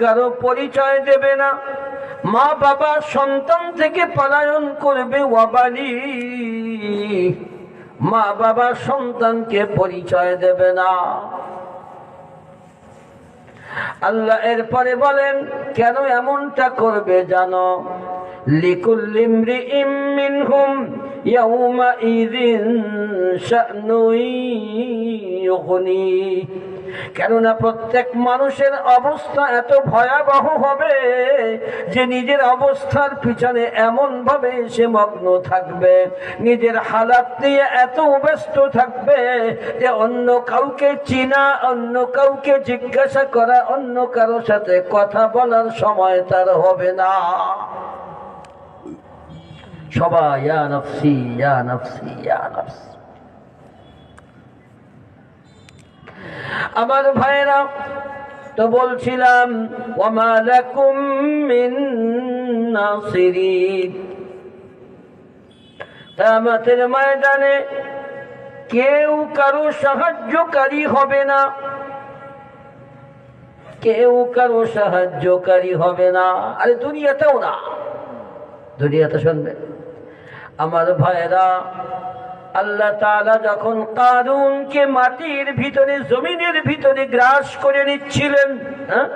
কারও পরিচয় দেবে না। মা বাবা সন্তান থেকে পলায়ন করবে ওয়াবালি মা বাবা সন্তানকে পরিচয় দেবে না। আল্লাহ এরপরে বলেন, কেন এমনটা করবে জানো? লিকুল্লিমরি কেননা প্রত্যেক মানুষের অবস্থা এত ভয়াবহ হবে যে নিজের অবস্থার পিছনে এমন ভাবে সে মগ্ন থাকবে। নিজের হালাত নিয়ে এত ব্যস্ত থাকবে যে অন্য কাউকে চিনা, অন্য কাউকে জিজ্ঞাসা করা, অন্য কারোর সাথে কথা বলার সময় তার হবে না। সবাই, ইয়া নফসি ইয়া নফসি ইয়া নফসি। আমার ভাইরা তো বলছিলাম, ওমা লাকুম মিন ময়দানে কেউ কারও সাহায্যকারী হবে না। কেউ কারও সাহায্যকারী হবে না। আরে, দুনিয়াতেও না। দুনিয়াতে শুনবে। আমার ভাইরা আল্লাহ তালা যখন কারুনকে মাটির ভিতরে জমিনের ভিতরে গ্রাস করে নিচ্ছিলেন হ্যাঁ?